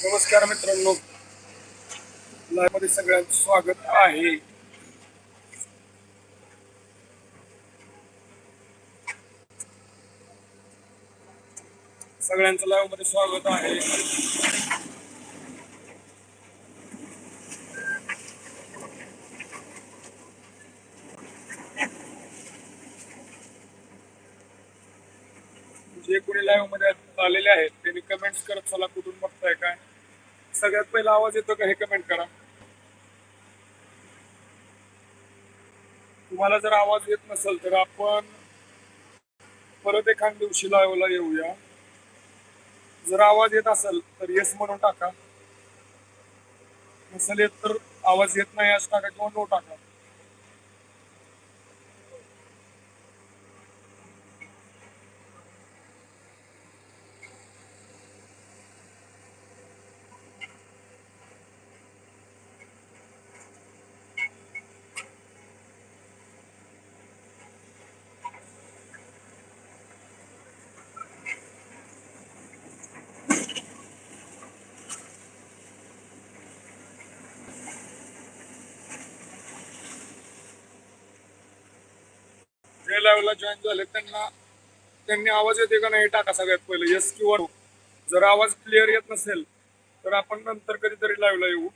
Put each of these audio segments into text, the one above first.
नमस्कार मित्रांनो. लाईव्हमध्ये सगळ्यांचं स्वागत आहे. सगळ्यांचं लाईव्हमध्ये स्वागत आहे. जे कोणी लाईव्हमध्ये आलेले आहेत त्यांनी कमेंट्स करत चला कुठून बघताय काय? सगळ्यात पहिला आवाज येतो का हे कमेंट करा. तुम्हाला जर आवाज येत नसेल तर आपण परत एखाद दिवशी लाईव्हला येऊया. जर आवाज येत असेल तर येस म्हणून टाका. नसेल येत तर आवाज येत नाही असं टाका किंवा नो टाका. जे लेवलला जॉईन झाले त्यांना त्यांनी आवाज येते का नाही टाका सगळ्यात पहिले. येस किंवा जर आवाज क्लिअर येत नसेल तर आपण नंतर कधीतरी लाईव्हला येऊ.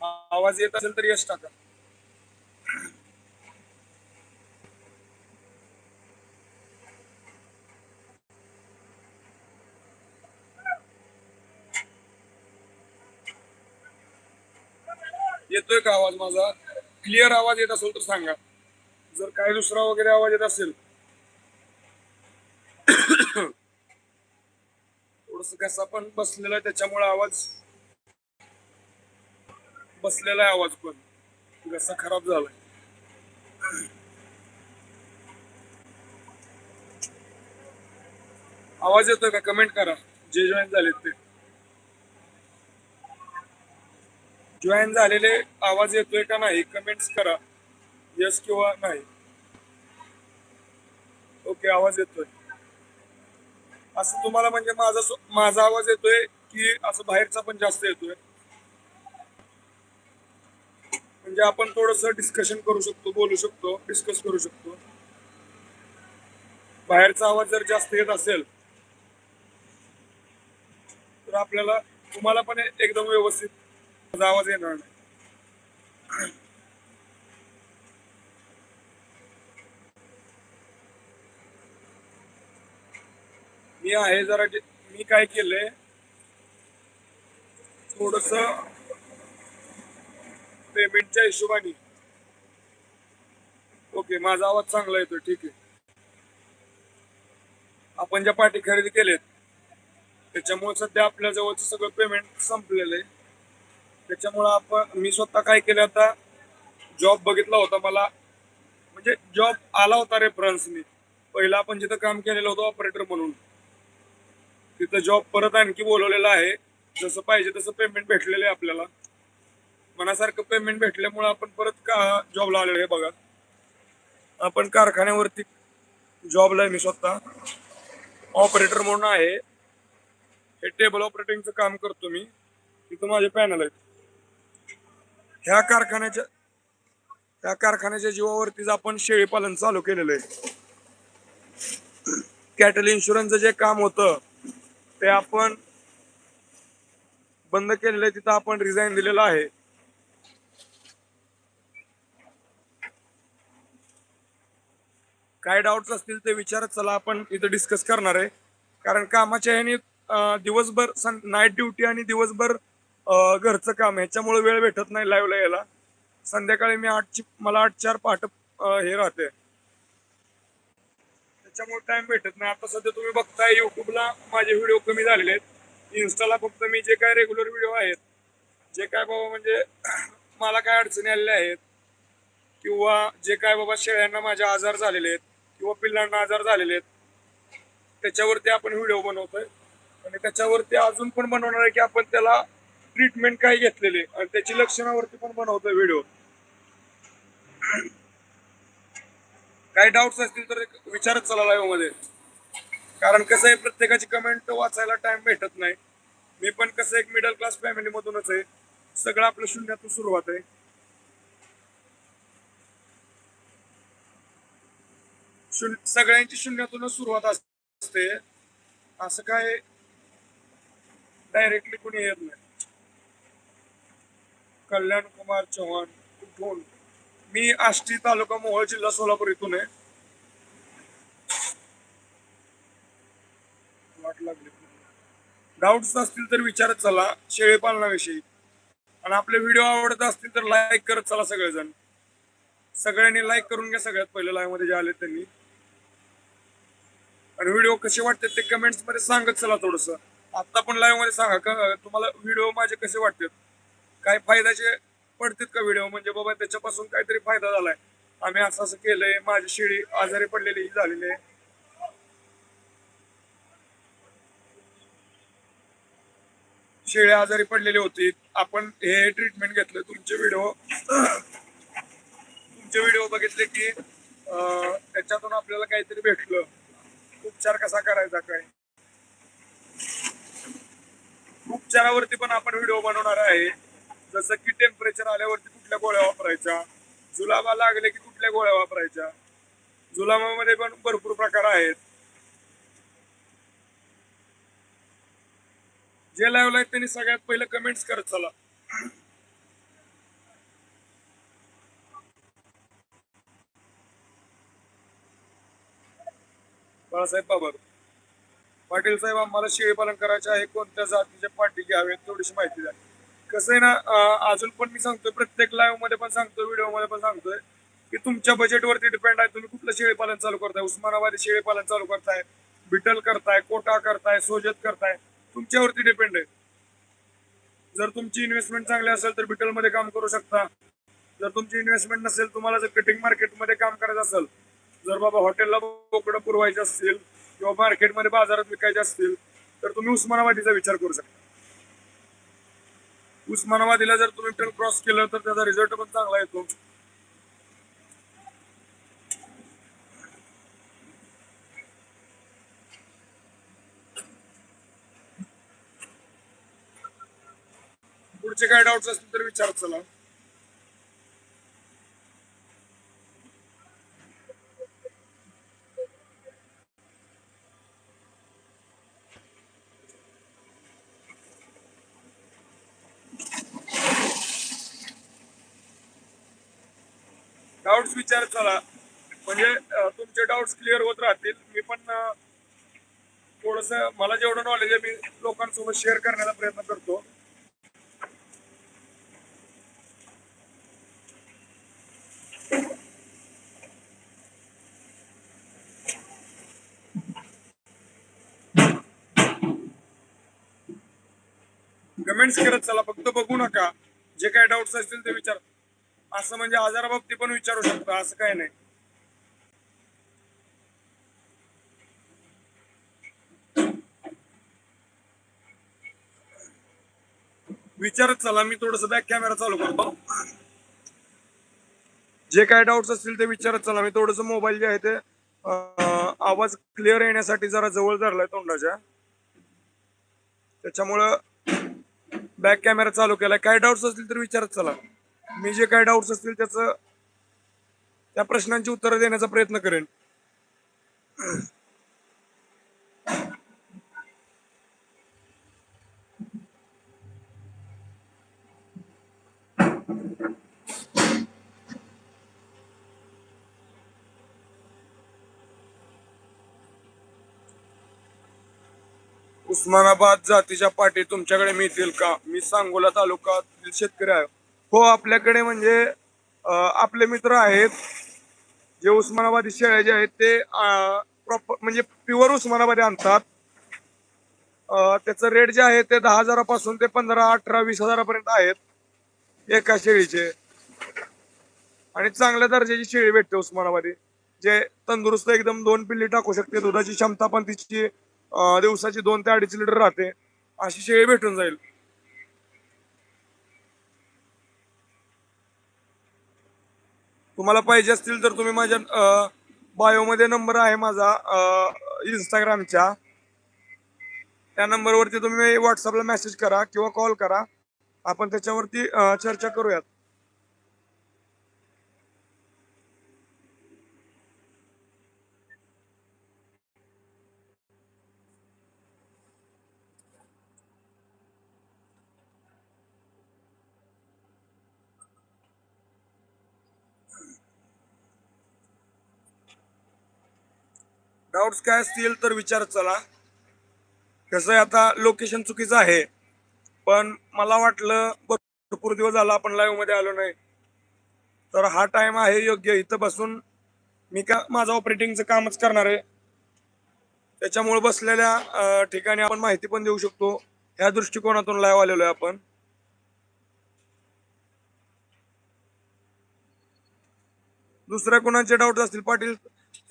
आवाज येत असेल तर यश टाका. येतोय का आवाज माझा? क्लिअर आवाज येत असेल तर सांगा. जर काय दुसरा वगैरे आवाज येत असेल थोडस कसा पण बसलेला आहे त्याच्यामुळे आवाज बसलेला आहे आवाज पण. घसा खराब झालाय. आवाज येतोय का? कमेंट करा. जे जॉईन झालेत ते. जॉईन झालेले आवाज येतोय का नाही कमेंट्स करा. यस किंवा नाही. ओके आवाज येतोय. असं तुम्हाला म्हणजे माझा माझा आवाज येतोय की असं बाहेरचा पण जास्त येतोय? म्हणजे आपण थोडस डिस्कशन करू शकतो बोलू शकतो डिस्कस करू शकतो. बाहेरचा आवाज जर जास्त येत असेल तर आपल्याला तुम्हाला पण एकदम व्यवस्थित माझा आवाज येणार नाही. मी आहे जरा मी काय केलंय थोडस पेमेंटच्या हिशोबाने. ओके माझा आवाज चांगला येतो ठीक आहे. आपण ज्या पार्टी खरेदी केलेत त्याच्यामुळे सध्या आपल्या जवळचं सगळं पेमेंट संपलेलं आहे. त्याच्यामुळं आपण मी स्वतः काय केलं आता जॉब बघितला होता मला. म्हणजे जॉब आला होता रेफरन्सनी पहिला आपण जिथं काम केलेलं होतं ऑपरेटर म्हणून. तिथं जॉब परत आणखी बोलवलेला आहे. जसं पाहिजे तसं पेमेंट भेटलेलं आहे आपल्याला. मनासारखं पेमेंट भेटल्यामुळे आपण परत का जॉबला आलेलो आहे बघा. आपण कारखान्यावरती जॉबला आहे मी स्वतः. ऑपरेटर म्हणून आहे. हे टेबल ऑपरेटिंगचं काम करतो मी. तिथं माझे पॅनल आहेत. ह्या कारखान्याच्या ह्या कारखान्याच्या जीवावरतीच आपण शेळीपालन चालू केलेलं आहे. कॅटल इन्शुरन्सचं जे काम होतं ते आपण बंद केलेलं आहे तिथं आपण रिझाईन दिलेलं आहे. काय डाऊट्स असतील ते विचारत चला आपण इथं डिस्कस करणार आहे. कारण कामाच्या ह्याने दिवसभर नाईट ड्युटी आणि दिवसभर घरचं काम ह्याच्यामुळे वेळ भेटत नाही लाईव्हला यायला. संध्याकाळी मी आठची मला आठ चार पहाट हे राहते. त्याच्यामुळे टाइम भेटत नाही. आता सध्या तुम्ही बघताय युट्यूबला माझे व्हिडिओ कमी झालेले आहेत. इन्स्टाला फक्त मी जे काय रेग्युलर व्हिडिओ आहेत जे काय बाबा म्हणजे मला काय अडचणी आलेल्या आहेत किंवा जे काय बाबा शेळ्यांना माझे आजार झालेले आहेत किंवा पिल्लांना आजार झालेले आहेत त्याच्यावरती आपण व्हिडिओ बनवतोय. आणि त्याच्यावरती अजून पण बनवणार आहे की आपण त्याला ट्रीटमेंट काय घेतलेले आणि त्याची लक्षणावरती पण बनवतोय व्हिडिओ काही डाऊट्स असतील तर विचारत चला लाईव्हमध्ये. कारण कसं आहे प्रत्येकाची कमेंट वाचायला टाइम भेटत नाही. मी पण कसं एक मिडल क्लास फॅमिली मधूनच आहे. सगळं आपलं शून्यातून सुरुवात आहे. शून्य सगळ्यांची शून्यातूनच सुरुवात असते. असं काय डायरेक्टली कोणी येत नाही. कल्याण कुमार चव्हाण कुठून? मी आष्टी तालुका मोहोळ जिल्हा सोलापूर इथून आहे. वाट लागली. डाऊट्स असतील तर विचारत चला शेळी पालनाविषयी. आणि आपले व्हिडिओ आवडत असतील तर लाईक करत चला सगळेजण. सगळ्यांनी लाईक करून घ्या सगळ्यात पहिले लाईव्हमध्ये जे आले त्यांनी. आणि व्हिडिओ कसे वाटतात ते कमेंट्समध्ये सांगत चला थोडस. आता पण लाईव्हमध्ये सांगा का तुम्हाला व्हिडिओ माझे कसे वाटतात? काय फायद्याचे पडतात का व्हिडिओ म्हणजे बाबा त्याच्यापासून काहीतरी फायदा झालाय. आम्ही असं असं केलंय माझी शेळी आजारी पडलेली ही झालेली आहे. शेळी आजारी पडलेली होती. आपण हे ट्रीटमेंट घेतलं. तुमचे व्हिडिओ तुमचे व्हिडिओ बघितले की त्याच्यातून आपल्याला काहीतरी भेटलं. उपचार कसा करायचा काय? उपचारावरती पण आपण व्हिडिओ बनवणार आहे. जसं की टेम्परेचर आल्यावरती कुठल्या गोळ्या वापरायच्या? जुलाबा लागले की कुठल्या गोळ्या वापरायच्या? जुलाबामध्ये पण भरपूर प्रकार आहेत. जे लाईव्ह आहेत त्यांनी सगळ्यात पहिले कमेंट्स करत चला. बाळासाहेब बाबर पाटील साहेब आम्हाला शेळी पालन करायचे आहे कोणत्या जातीचे पाठी घ्यावेत थोडीशी माहिती द्या. कसं आहे ना अजून पण मी सांगतोय प्रत्येक लाईव्हमध्ये पण सांगतोय व्हिडिओमध्ये पण सांगतोय की तुमच्या बजेटवरती डिपेंड आहे तुम्ही कुठलं शेळी पालन चालू करताय उस्मानाबादी शेळी पालन चालू करताय बिटल करताय कोटा करताय सोजत करताय तुमच्यावरती डिपेंड आहे. जर तुमची इन्व्हेस्टमेंट चांगली असेल तर बिटलमध्ये काम करू शकता. जर तुमची इन्व्हेस्टमेंट नसेल तुम्हाला जर कटिंग मार्केटमध्ये काम करायचं असेल जर बाबा हॉटेलला बोकडं पुरवायचे असतील किंवा मार्केटमध्ये बाजारात विकायचे असतील तर तुम्ही उस्मानाबादीचा विचार करू शकता. उस्मानाबादीला जर तुम्ही बिटल क्रॉस केलं तर त्याचा रिझल्ट पण चांगला येतो. पुढचे काय डाऊट्स असतील तर विचार चला. डाऊट्स विचारत चला. म्हणजे तुमचे डाऊट्स क्लिअर होत राहतील. मी पण थोडस मला जेवढं नॉलेज आहे मी लोकांसोबत शेअर करण्याचा प्रयत्न करतो. कमेंट्स करत चला. फक्त बघू नका. जे काही डाऊट्स असतील ते विचार असं म्हणजे आजाराबाबतीत पण विचारू शकता असं काय नाही. विचारत चला मी थोडस बॅक कॅमेरा चालू करतो. जे काय डाऊट्स असतील ते विचारत चला मी थोडस मोबाईल जे आहे ते आवाज क्लिअर येण्यासाठी जरा जवळ धरलाय तोंडाच्या. त्याच्यामुळं बॅक कॅमेरा चालू केलाय. काय डाऊट्स असतील तर विचारत चला. मी जे काय डाऊट्स असतील त्याचं त्या प्रश्नांची उत्तरं देण्याचा प्रयत्न करेन. उस्मानाबाद जातीच्या पाठी तुमच्याकडे मिळतील का? मी सांगोला तालुक्यातील शेतकरी आहे. हो आपल्याकडे म्हणजे आपले मित्र आहेत. जे उस्मानाबादी शेळ्या जे आहेत ते प्रॉपर म्हणजे प्युअर उस्मानाबादी आणतात. त्याचं रेट जे आहे ते दहा हजारापासून ते पंधरा अठरा वीस हजारापर्यंत आहेत. एका शेळीचे. आणि चांगल्या दर्जाची शेळी भेटते उस्मानाबादी. जे तंदुरुस्त एकदम दोन पिल्ली टाकू शकते. दुधाची क्षमता पण तिची दिवसाची दोन ते अडीच लिटर राहते. अशी शेळी भेटून जाईल. तुम्हाला पाहिजे असतील तर तुम्ही माझ्या बायोमध्ये नंबर आहे माझा इंस्टाग्रामच्या त्या नंबरवरती तुम्ही व्हॉट्सअपला मेसेज करा किंवा कॉल करा. आपण त्याच्यावरती चर्चा करूयात. डाऊट्स काय असतील तर विचारत चला. कसं आहे आता लोकेशन चुकीचं आहे. पण मला वाटलं भरपूर दिवस झाला आपण लाईव्हमध्ये आलो नाही. तर हा टाइम आहे योग्य. इथं बसून मी का माझं ऑपरेटिंगचं कामच करणार आहे. त्याच्यामुळे बसलेल्या ठिकाणी आपण माहिती पण देऊ शकतो. ह्या दृष्टिकोनातून लाईव्ह आलेलो आहे आपण. दुसऱ्या कोणाचे डाऊट असतील पाटील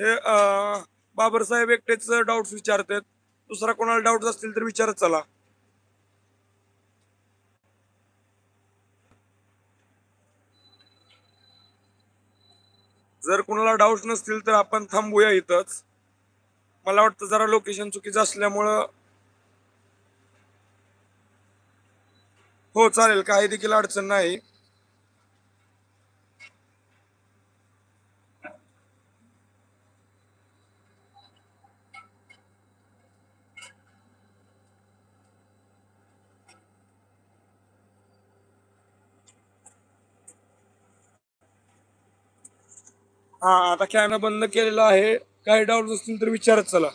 हे अं, बाबरसाहेब एकटेच डाऊट्स विचारतात. दुसरा कोणाला डाऊट असतील तर विचारत चला. जर कुणाला डाऊट नसतील तर आपण थांबूया इथंच. मला वाटतं जरा लोकेशन चुकीचं असल्यामुळं हो चालेल. काही देखील अडचण नाही. हा आता कॅमेरा बंद केलेला आहे. काही डाऊट असतील तर विचारत चला.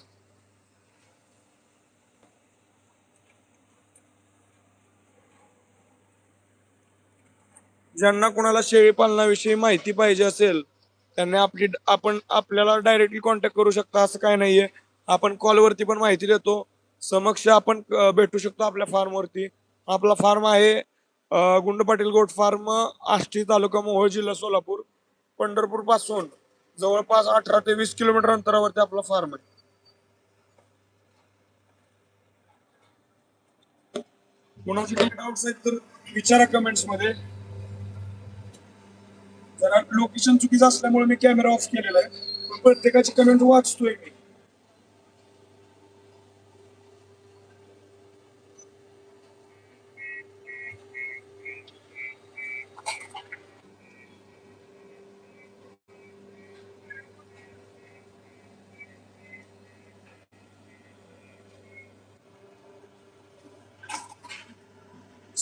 ज्यांना कोणाला शेळी पालनाविषयी माहिती पाहिजे असेल त्यांनी आपली आपण आपल्याला डायरेक्टली कॉन्टॅक्ट करू शकता असं काय नाहीये. आपण कॉलवरती पण माहिती देतो. समक्ष आपण भेटू शकतो आपल्या फार्मवरती आपला फार्म आहे गुंड पाटील गोट फार्म आष्टी तालुका मोहोळ जिल्हा सोलापूर. पंढरपूरपासून जवळपास अठरा ते वीस किलोमीटर अंतरावरती आपला फार्म आहे. कोणाचे काही डाऊट्स आहेत तर विचारा कमेंट्समध्ये. जरा लोकेशन चुकीचं असल्यामुळे मी कॅमेरा ऑफ केलेला आहे. पण प्रत्येकाची कमेंट वाचतोय मी.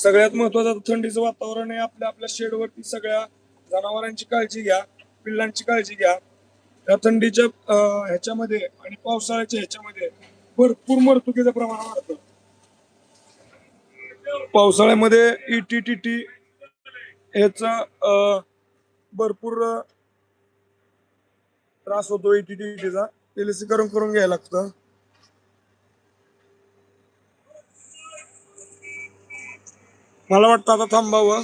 सगळ्यात महत्वाचं थंडीचं वातावरण आहे. आपल्या आपल्या शेडवरती सगळ्या जनावरांची काळजी घ्या पिल्लांची काळजी घ्या. या थंडीच्या ह्याच्यामध्ये आणि पावसाळ्याच्या ह्याच्यामध्ये भरपूर मरतुकीचं प्रमाण वाढतं. पावसाळ्यामध्ये इटी टी टी ह्याचा भरपूर त्रास होतो इटी टी टीचा. ते लसीकरण करून घ्यायला लागतं. मला वाटतं आता थांबावं.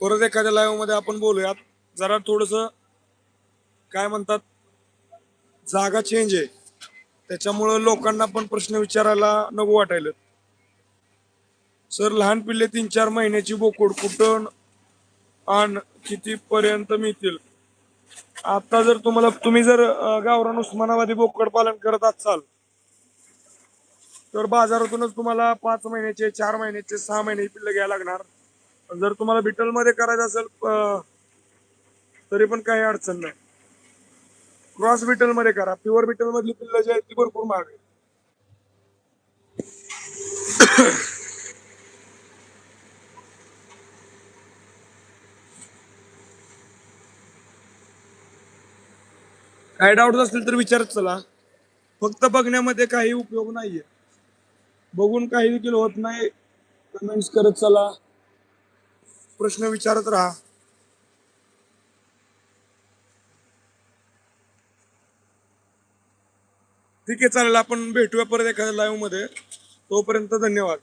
परत एखाद्या लाईव्हमध्ये आपण बोलूयात. जरा थोडस काय म्हणतात जागा चेंज आहे. त्याच्यामुळं लोकांना पण प्रश्न विचारायला नको वाटायला सर लहान पिल्ले तीन चार महिन्याची बोकड कुठं आणि किती पर्यंत मिळतील? आता जर तुम्हाला तुम्ही जर गावरान उस्मानाबादी बोकड पालन करत असाल तर बाजारातूनच तुम्हाला पाच महिन्याचे चार महिन्याचे सहा महिन्याचे पिल्लं घ्यायला लागणार. जर तुम्हाला बिटलमध्ये करायचं असेल तरी पण काही अडचण नाही. क्रॉस बिटलमध्ये करा. प्युअर बिटलमधली पिल्लं जी आहेत ती भरपूर महाग आहे काय डाऊट असतील तर विचारत चला. फक्त बघण्यामध्ये काही उपयोग नाहीये. बघून काही देखील होत नाही. कमेंट्स करत चला. प्रश्न विचारत राहा. ठीक आहे चालेल. आपण भेटूया परत एखाद्या लाईव्हमध्ये. तोपर्यंत धन्यवाद.